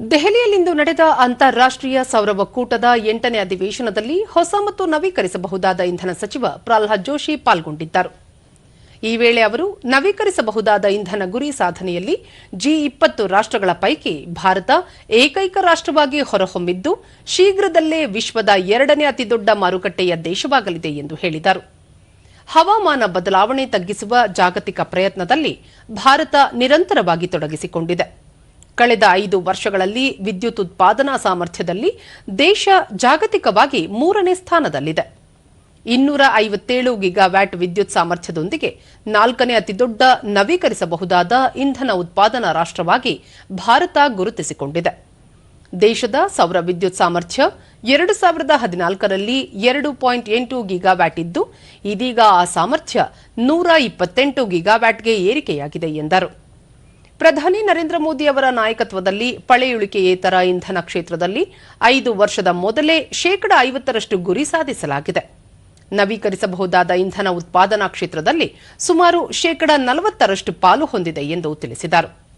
ದೆಹಲಿಯಲ್ಲಿಂದು ನಡೆದ ಅಂತಾರಾಷ್ಟ್ರೀಯ ಸೌರ ಒಕ್ಕೂಟದ ಎಂಟನೇ ಅಧಿವೇಶನದಲ್ಲಿ ಹೊಸ ಮತ್ತು ನವೀಕರಿಸಬಹುದಾದ ಇಂಧನ ಸಚಿವ ಪ್ರಹ್ಲಾದ್ ಜೋಶಿ ಪಾಲ್ಗೊಂಡಿದ್ದರು. ಈ ವೇಳೆ ಅವರು ನವೀಕರಿಸಬಹುದಾದ ಇಂಧನ ಗುರಿ ಸಾಧನೆಯಲ್ಲಿ ಜಿ ಇಪ್ಪತ್ತು ರಾಷ್ಟ್ರಗಳ ಪೈಕಿ ಭಾರತ ಏಕೈಕ ರಾಷ್ಟ್ರವಾಗಿ ಹೊರಹೊಮ್ಮಿದ್ದು, ಶೀಘ್ರದಲ್ಲೇ ವಿಶ್ವದ ಎರಡನೇ ಅತಿದೊಡ್ಡ ಮಾರುಕಟ್ಟೆಯ ದೇಶವಾಗಲಿದೆ ಎಂದು ಹೇಳಿದರು. ಹವಾಮಾನ ಬದಲಾವಣೆ ತಗ್ಗಿಸುವ ಜಾಗತಿಕ ಪ್ರಯತ್ನದಲ್ಲಿ ಭಾರತ ನಿರಂತರವಾಗಿ ತೊಡಗಿಸಿಕೊಂಡಿದೆ. ಕಳೆದ ಐದು ವರ್ಷಗಳಲ್ಲಿ ವಿದ್ಯುತ್ ಉತ್ಪಾದನಾ ಸಾಮರ್ಥ್ಯದಲ್ಲಿ ದೇಶ ಜಾಗತಿಕವಾಗಿ ಮೂರನೇ ಸ್ಥಾನದಲ್ಲಿದೆ. ಇನ್ನೂರ ಐವತ್ತೇಳು ಗಿಗಾವ್ಯಾಟ್ ವಿದ್ಯುತ್ ಸಾಮರ್ಥ್ಯದೊಂದಿಗೆ ನಾಲ್ಕನೇ ಅತಿದೊಡ್ಡ ನವೀಕರಿಸಬಹುದಾದ ಇಂಧನ ಉತ್ಪಾದನಾ ರಾಷ್ಟ್ರವಾಗಿ ಭಾರತ ಗುರುತಿಸಿಕೊಂಡಿದೆ. ದೇಶದ ಸೌರ ವಿದ್ಯುತ್ ಸಾಮರ್ಥ್ಯ ಎರಡು ಸಾವಿರದ ಹದಿನಾಲ್ಕರಲ್ಲಿ ಎರಡು ಪಾಯಿಂಟ್ ಎಂಟು ಗಿಗಾವ್ಯಾಟ್ ಇದ್ದು, ಇದೀಗ ಆ ಸಾಮರ್ಥ್ಯ ನೂರ ಇಪ್ಪತ್ತೆಂಟು ಗಿಗಾವ್ಯಾಟ್ಗೆ ಏರಿಕೆಯಾಗಿದೆ ಎಂದರು. ಪ್ರಧಾನಿ ನರೇಂದ್ರ ಮೋದಿ ಅವರ ನಾಯಕತ್ವದಲ್ಲಿ ಪಳೆಯುಳಿಕೆಯೇತರ ಇಂಧನ ಕ್ಷೇತ್ರದಲ್ಲಿ ಐದು ವರ್ಷದ ಮೊದಲೇ ಶೇಕಡ ಐವತ್ತರಷ್ಟು ಗುರಿ ಸಾಧಿಸಲಾಗಿದೆ. ನವೀಕರಿಸಬಹುದಾದ ಇಂಧನ ಉತ್ಪಾದನಾ ಕ್ಷೇತ್ರದಲ್ಲಿ ಸುಮಾರು ಶೇಕಡ ನಲವತ್ತರಷ್ಟು ಪಾಲು ಹೊಂದಿದೆ ಎಂದು ತಿಳಿಸಿದರು.